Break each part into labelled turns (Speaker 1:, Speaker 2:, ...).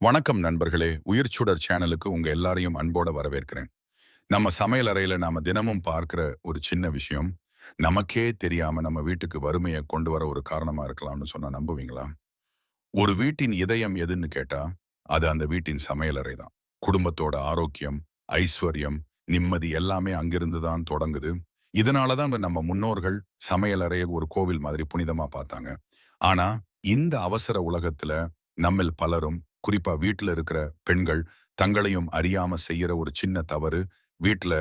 Speaker 1: வணக்கம் நண்பர்களே. உயிர் சுடர் சேனலுக்கு உங்க எல்லாரையும் அன்போட வரவேற்கிறேன். நம்ம சமையல் அறையில நாம தினமும் பார்க்கிற ஒரு சின்ன விஷயம் நமக்கே தெரியாம நம்ம வீட்டுக்கு வறுமையை கொண்டு வர ஒரு காரணமா இருக்கலாம்னு சொன்னா நம்புவீங்களா? ஒரு வீட்டின் இதயம் எதுன்னு கேட்டா அது அந்த வீட்டின் சமையல் அறை தான். குடும்பத்தோட ஆரோக்கியம் ஐஸ்வர்யம் நிம்மதி எல்லாமே அங்கிருந்து தான் தொடங்குது. இதனாலதான் நம்ம முன்னோர்கள் சமையல் அறையை ஒரு கோவில் மாதிரி புனிதமா பார்த்தாங்க. ஆனா இந்த அவசர உலகத்துல நம்மில் பலரும் குறிப்பா வீட்டுல இருக்கிற பெண்கள் தங்களையும் அறியாம செய்யற ஒரு சின்ன தவறு வீட்டுல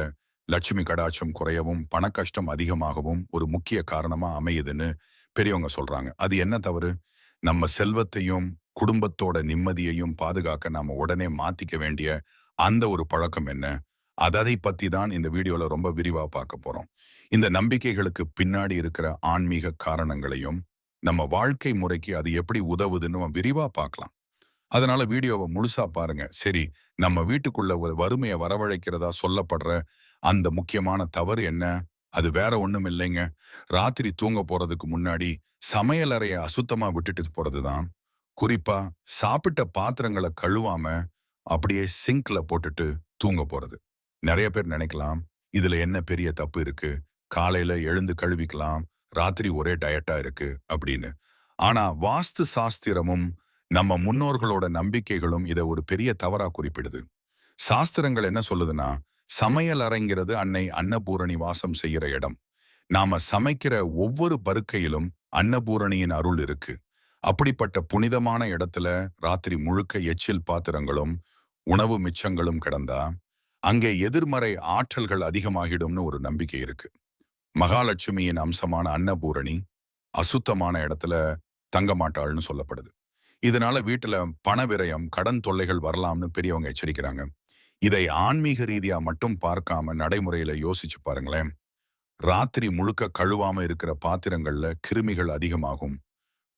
Speaker 1: லட்சுமி கடாட்சம் குறையவும் பண கஷ்டம் அதிகமாகவும் ஒரு முக்கிய காரணமா அமையுதுன்னு பெரியவங்க சொல்றாங்க. அது என்ன தவறு? நம்ம செல்வத்தையும் குடும்பத்தோட நிம்மதியையும் பாதுகாக்க நாம உடனே மாத்திக்க வேண்டிய அந்த ஒரு பழக்கம் என்ன? அதை பத்தி தான் இந்த வீடியோல ரொம்ப விரிவா பார்க்க போறோம். இந்த நம்பிக்கைகளுக்கு பின்னாடி இருக்கிற ஆன்மீக காரணங்களையும் நம்ம வாழ்க்கை முறைக்கு அது எப்படி உதவுதுன்னு விரிவா பார்க்கலாம். அதனால வீடியோவை முழுசா பாருங்க. சரி நம்ம வீட்டுக்குள்ள ஒரு வறுமையை வரவழைக்கிறதா சொல்லப்படுற அந்த முக்கியமான தவறு என்ன? அது வேற ஒண்ணும் இல்லைங்க. ராத்திரி தூங்க போறதுக்கு முன்னாடி சமையலறைய அசுத்தமா விட்டுட்டு போறதுதான். குறிப்பா சாப்பிட்ட பாத்திரங்களை கழுவாம அப்படியே சிங்க்ல போட்டுட்டு தூங்க போறது. நிறைய பேர் நினைக்கலாம் இதுல என்ன பெரிய தப்பு இருக்கு? காலையில எழுந்து கழுவிக்கலாம் ராத்திரி ஒரே டயட்டா இருக்கு அப்படின்னு. ஆனா வாஸ்து சாஸ்திரமும் நம்ம முன்னோர்களோட நம்பிக்கைகளும் இதை ஒரு பெரிய தவறா குறிப்பிடுது. சாஸ்திரங்கள் என்ன சொல்லுதுன்னா சமையல் அறைங்கிறது அன்னை அன்னபூரணி வாசம் செய்யற இடம். நாம சமைக்கிற ஒவ்வொரு பருக்கையிலும் அன்னபூரணியின் அருள் இருக்கு. அப்படிப்பட்ட புனிதமான இடத்துல ராத்திரி முழுக்க எச்சில் பாத்திரங்களும் உணவு மிச்சங்களும் கிடந்தா அங்கே எதிர்மறை ஆற்றல்கள் அதிகமாகிடும்னு ஒரு நம்பிக்கை இருக்கு. மகாலட்சுமியின் அம்சமான அன்னபூரணி அசுத்தமான இடத்துல தங்க மாட்டாள்னு சொல்லப்படுது. இதனால வீட்டுல பண விரயம் கடன் தொல்லைகள் வரலாம்னு பெரியவங்க எச்சரிக்கிறாங்க. இதை ஆன்மீக ரீதியா மட்டும் பார்க்காம நடைமுறையில யோசிச்சு பாருங்களேன். ராத்திரி முழுக்க கழுவாம இருக்கிற பாத்திரங்கள்ல கிருமிகள் அதிகமாகும்.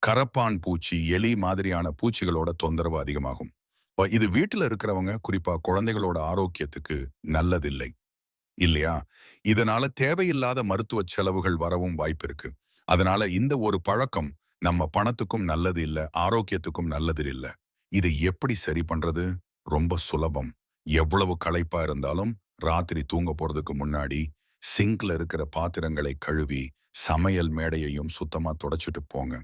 Speaker 1: கரப்பான் பூச்சி எலி மாதிரியான பூச்சிகளோட தொந்தரவு அதிகமாகும். இது வீட்டுல இருக்கிறவங்க குறிப்பா குழந்தைகளோட ஆரோக்கியத்துக்கு நல்லதில்லை. இல்லையா? இதனால தேவையில்லாத மருத்துவ செலவுகள் வரவும் வாய்ப்பு இருக்கு. அதனால இந்த ஒரு பழக்கம் நம்ம பணத்துக்கும் நல்லது இல்ல ஆரோக்கியத்துக்கும் நல்லது இல்ல. இதை எப்படி சரி பண்றது? ரொம்ப சுலபம். எவ்வளவு களைப்பா இருந்தாலும் ராத்திரி தூங்க போறதுக்கு முன்னாடி சிங்க்ல இருக்கிற பாத்திரங்களை கழுவி சமையல் மேடையையும் சுத்தமா தொடச்சிட்டு போங்க.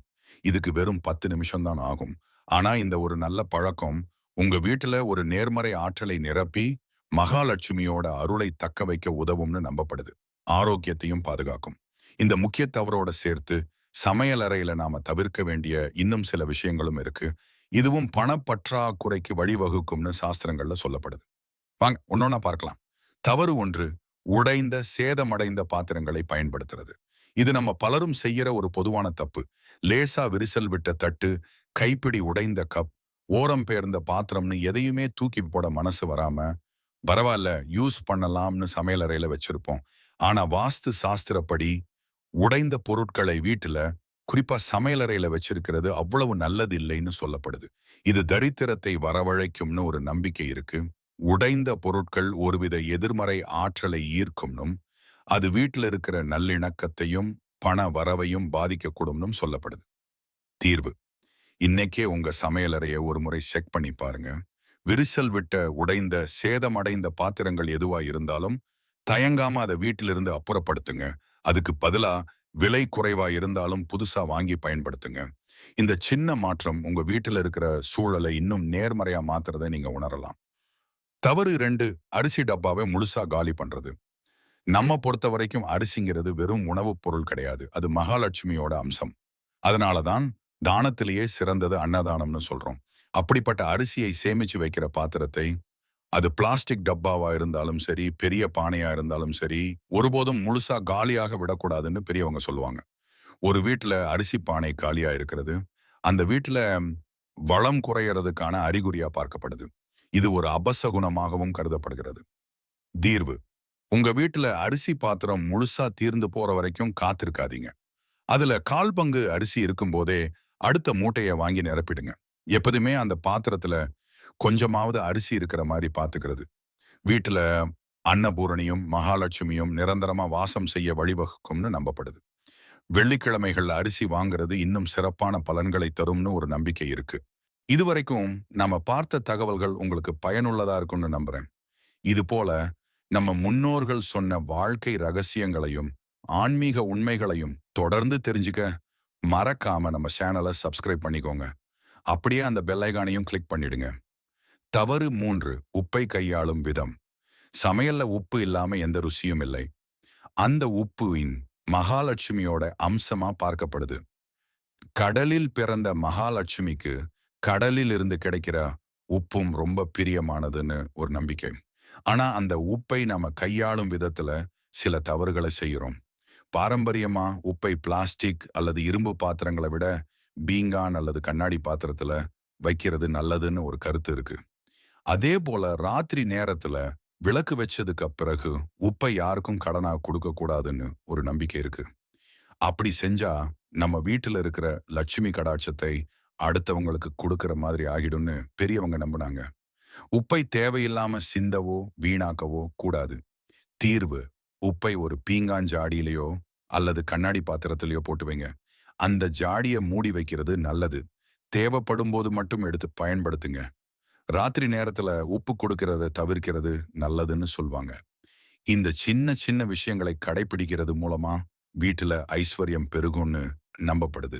Speaker 1: இதுக்கு வெறும் பத்து நிமிஷம் தான் ஆகும். ஆனா இந்த ஒரு நல்ல பழக்கம் உங்க வீட்டுல ஒரு நேர்மறை ஆற்றலை நிரப்பி மகாலட்சுமியோட அருளை தக்க வைக்க உதவும்னு நம்பப்படுது. ஆரோக்கியத்தையும் பாதுகாக்கும். இந்த முக்கிய தவறோட சேர்த்து சமையல் அறையில நாம தவிர்க்க வேண்டிய இன்னும் சில விஷயங்களும் இருக்கு. இதுவும் பணப்பற்றாக்குறைக்கு வழிவகுக்கும்னு சாஸ்திரங்கள்ல சொல்லப்படுது. வாங்க ஒன்னொன்னா பார்க்கலாம். தவறு ஒன்று உடைந்த சேதமடைந்த பாத்திரங்களை பயன்படுத்துறது. இது நம்ம பலரும் செய்யற ஒரு பொதுவான தப்பு. லேசா விரிசல் விட்ட தட்டு கைப்பிடி உடைந்த கப் ஓரம் பெயர்ந்த பாத்திரம்னு எதையுமே தூக்கி போட மனசு வராம பரவாயில்ல யூஸ் பண்ணலாம்னு சமையலறையில வச்சிருப்போம். ஆனா வாஸ்து சாஸ்திரப்படி உடைந்த பொருட்களை வீட்டுல குறிப்பா சமையலறையில வச்சிருக்கிறது அவ்வளவு நல்லது இல்லைன்னு சொல்லப்படுது. இது தரித்திரத்தை வரவழைக்கும்னு ஒரு நம்பிக்கை இருக்கு. உடைந்த பொருட்கள் ஒருவித எதிர்மறை ஆற்றலை ஈர்க்கும்னும் அது வீட்டில் இருக்கிற நல்லிணக்கத்தையும் பண வரவையும் பாதிக்கக்கூடும்னும் சொல்லப்படுது. தீர்வு. இன்னைக்கே உங்க சமையலறையை ஒரு முறை செக் பண்ணி பாருங்க. விரிசல் விட்ட உடைந்த சேதமடைந்த பாத்திரங்கள் எதுவா இருந்தாலும் தயங்காம அதை வீட்டிலிருந்து அப்புறப்படுத்துங்க. அதுக்கு பதிலா விலை குறைவா இருந்தாலும் புதுசா வாங்கி பயன்படுத்துங்க. இந்த சின்ன மாற்றம் உங்க வீட்டுல இருக்கிற சூழலை இன்னும் நேர்மறையா மாத்துறதை நீங்க உணரலாம். தவறு ரெண்டு அரிசி டப்பாவை முழுசா காலி பண்றது. நம்ம பொறுத்த வரைக்கும் அரிசிங்கிறது வெறும் உணவுப் பொருள் கிடையாது. அது மகாலட்சுமியோட அம்சம். அதனாலதான் தானத்திலேயே சிறந்தது அன்னதானம்னு சொல்றோம். அப்படிப்பட்ட அரிசியை சேமிச்சு வைக்கிற பாத்திரத்தை அது பிளாஸ்டிக் டப்பாவா இருந்தாலும் சரி பெரிய பானையா இருந்தாலும் சரி ஒருபோதும் முழுசா காலியாக விடக்கூடாதுன்னு பெரியவங்க சொல்லுவாங்க. ஒரு வீட்டுல அரிசி பானை காலியா இருக்கிறது அந்த வீட்டுல வளம் குறையறதுக்கான அறிகுறியா பார்க்கப்படுது. இது ஒரு அபசகுணமாகவும் கருதப்படுகிறது. தீர்வு. உங்க வீட்டுல அரிசி பாத்திரம் முழுசா தீர்ந்து போற வரைக்கும் காத்திருக்காதீங்க. அதுல கால் பங்கு அரிசி இருக்கும் போதே அடுத்த மூட்டையை வாங்கி நிரப்பிடுங்க. எப்போதுமே அந்த பாத்திரத்துல கொஞ்சமாவது அரிசி இருக்கிற மாதிரி பார்த்துக்கிறது வீட்டுல அன்னபூரணியும் மகாலட்சுமியும் நிரந்தரமா வாசம் செய்ய வழிவகுக்கும்னு நம்பப்படுது. வெள்ளிக்கிழமைகள் அரிசி வாங்கிறது இன்னும் சிறப்பான பலன்களை தரும்னு ஒரு நம்பிக்கை இருக்கு. இதுவரைக்கும் நம்ம பார்த்த தகவல்கள் உங்களுக்கு பயனுள்ளதா இருக்கும்னு நம்புறேன். இது போல நம்ம முன்னோர்கள் சொன்ன வாழ்க்கை ரகசியங்களையும் ஆன்மீக உண்மைகளையும் தொடர்ந்து தெரிஞ்சுக்க மறக்காம நம்ம சேனலை சப்ஸ்கிரைப் பண்ணிக்கோங்க. அப்படியே அந்த பெல்லைகானையும் கிளிக் பண்ணிடுங்க. தவறு மூன்று உப்பை கையாளும் விதம். சமையல்ல உப்பு இல்லாம எந்த ருசியும் இல்லை. அந்த உப்புவின் மகாலட்சுமியோட அம்சமா பார்க்கப்படுது. கடலில் பிறந்த மகாலட்சுமிக்கு கடலில் இருந்து கிடைக்கிற உப்பும் ரொம்ப பிரியமானதுன்னு ஒரு நம்பிக்கை. ஆனா அந்த உப்பை நம்ம கையாளும் விதத்துல சில தவறுகளை செய்கிறோம் பாரம்பரியமா உப்பை பிளாஸ்டிக் அல்லது இரும்பு பாத்திரங்களை விட பீங்கான் அல்லது கண்ணாடி பாத்திரத்துல வைக்கிறது நல்லதுன்னு ஒரு கருத்து இருக்கு. அதே போல ராத்திரி நேரத்துல விளக்கு வச்சதுக்கு பிறகு உப்பை யாருக்கும் கடனா கொடுக்க கூடாதுன்னு ஒரு நம்பிக்கை இருக்கு. அப்படி செஞ்சா நம்ம வீட்டுல இருக்கிற லட்சுமி கடாட்சத்தை அடுத்தவங்களுக்கு கொடுக்கற மாதிரி ஆகிடும்னு பெரியவங்க நம்பினாங்க. உப்பை தேவையில்லாம சிந்தவோ வீணாக்கவோ கூடாது. தீர்வு உப்பை ஒரு பீங்காஞ்சாடியிலையோ அல்லது கண்ணாடி பாத்திரத்திலேயோ போட்டு வைங்க. அந்த ஜாடியை மூடி வைக்கிறது நல்லது. தேவைப்படும் போது மட்டும் எடுத்து பயன்படுத்துங்க. ராத்திரி நேரத்துல உப்பு கொடுக்கறத தவிர்க்கிறது நல்லதுன்னு சொல்லுவாங்க இந்த சின்ன சின்ன விஷயங்களை கடைபிடிக்கிறது மூலமா வீட்டுல ஐஸ்வர்யம் பெருகும்னு நம்பப்படுது.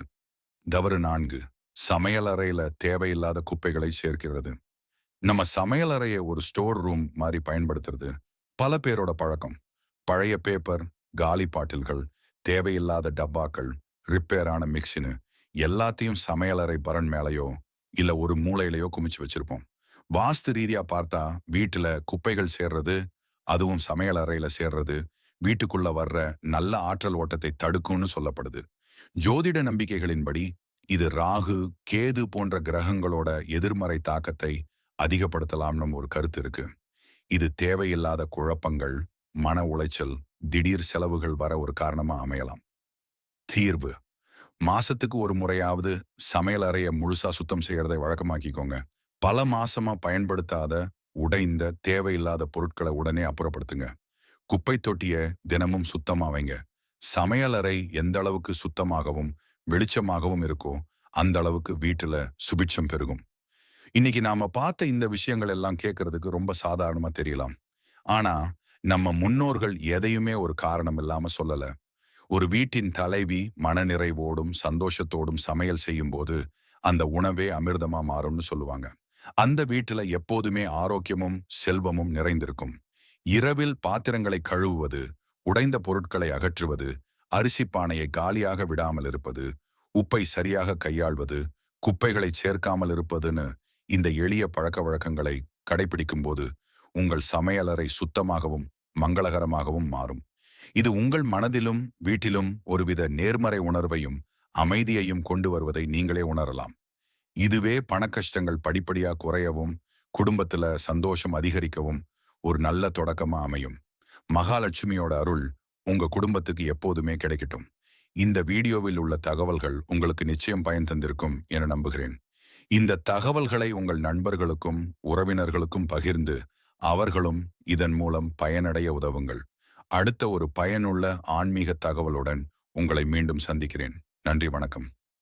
Speaker 1: தவறு நான்கு சமையலறையில தேவையில்லாத குப்பைகளை சேர்க்கிறது. நம்ம சமையலறையை ஒரு ஸ்டோர் ரூம் மாதிரி பயன்படுத்துறது பல பேரோட பழக்கம். பழைய பேப்பர் காலி பாட்டில்கள் தேவையில்லாத டப்பாக்கள் ரிப்பேரான மிக்சின்னு எல்லாத்தையும் சமையலறை பரன் மேலேயோ இல்ல ஒரு மூளையிலையோ குமிச்சு வச்சிருப்போம். வாஸ்து ரீதியா பார்த்தா வீட்டுல குப்பைகள் சேர்றது அதுவும் சமையல் அறையில சேர்றது வீட்டுக்குள்ள வர்ற நல்ல ஆற்றல் ஓட்டத்தை தடுக்கும்னு சொல்லப்படுது. ஜோதிட நம்பிக்கைகளின்படி இது ராகு கேது போன்ற கிரகங்களோட எதிர்மறை தாக்கத்தை அதிகப்படுத்தலாம்னு ஒரு கருத்து இருக்கு. இது தேவையில்லாத குழப்பங்கள் மன உளைச்சல் திடீர் செலவுகள் வர ஒரு காரணமா அமையலாம். தீர்வு. மாசத்துக்கு ஒரு முறையாவது சமையல் அறையை முழுசா சுத்தம் செய்யறதை வழக்கமாக்கிக்கோங்க. பல மாசமா பயன்படுத்தாத உடைந்த தேவையில்லாத பொருட்களை உடனே அப்புறப்படுத்துங்க. குப்பை தொட்டிய தினமும் சுத்தமா வைங்க. சமையலறை எந்த அளவுக்கு சுத்தமாகவும் வெளிச்சமாகவும் இருக்கோ அந்த அளவுக்கு வீட்டுல சுபிட்சம் பெருகும். இன்னைக்கு நாம பார்த்த இந்த விஷயங்கள் எல்லாம் கேட்கறதுக்கு ரொம்ப சாதாரணமா தெரியலாம். ஆனா நம்ம முன்னோர்கள் எதையுமே ஒரு காரணம் இல்லாம சொல்லல. ஒரு வீட்டின் தலைவி மனநிறைவோடும் சந்தோஷத்தோடும் சமையல் செய்யும் போது அந்த உணவே அமிர்தமா மாறும்னு சொல்லுவாங்க. அந்த வீட்டுல எப்போதுமே ஆரோக்கியமும் செல்வமும் நிறைந்திருக்கும். இரவில் பாத்திரங்களை கழுவுவது உடைந்த பொருட்களை அகற்றுவது அரிசி பானையை காலியாக விடாமல் இருப்பது உப்பை சரியாக கையாள்வது குப்பைகளை சேர்க்காமல் இருப்பதுன்னு இந்த எளிய பழக்க வழக்கங்களை கடைபிடிக்கும் போது உங்கள் சமையலறை சுத்தமாகவும் மங்களகரமாகவும் மாறும். இது உங்கள் மனதிலும் வீட்டிலும் ஒருவித நேர்மறை உணர்வையும் அமைதியையும் கொண்டு வருவதை நீங்களே உணரலாம். இதுவே பணக்கஷ்டங்கள் படிப்படியா குறையவும் குடும்பத்துல சந்தோஷம் அதிகரிக்கவும் ஒரு நல்ல தொடக்கமா அமையும். மகாலட்சுமியோட அருள் உங்க குடும்பத்துக்கு எப்போதுமே கிடைக்கட்டும். இந்த வீடியோவில் உள்ள தகவல்கள் உங்களுக்கு நிச்சயம் பயன் தந்திருக்கும் என நம்புகிறேன். இந்த தகவல்களை உங்கள் நண்பர்களுக்கும் உறவினர்களுக்கும் பகிர்ந்து அவர்களும் இதன் மூலம் பயனடைய உதவுங்கள். அடுத்த ஒரு பயனுள்ள ஆன்மீக தகவலுடன் உங்களை மீண்டும் சந்திக்கிறேன். நன்றி வணக்கம்.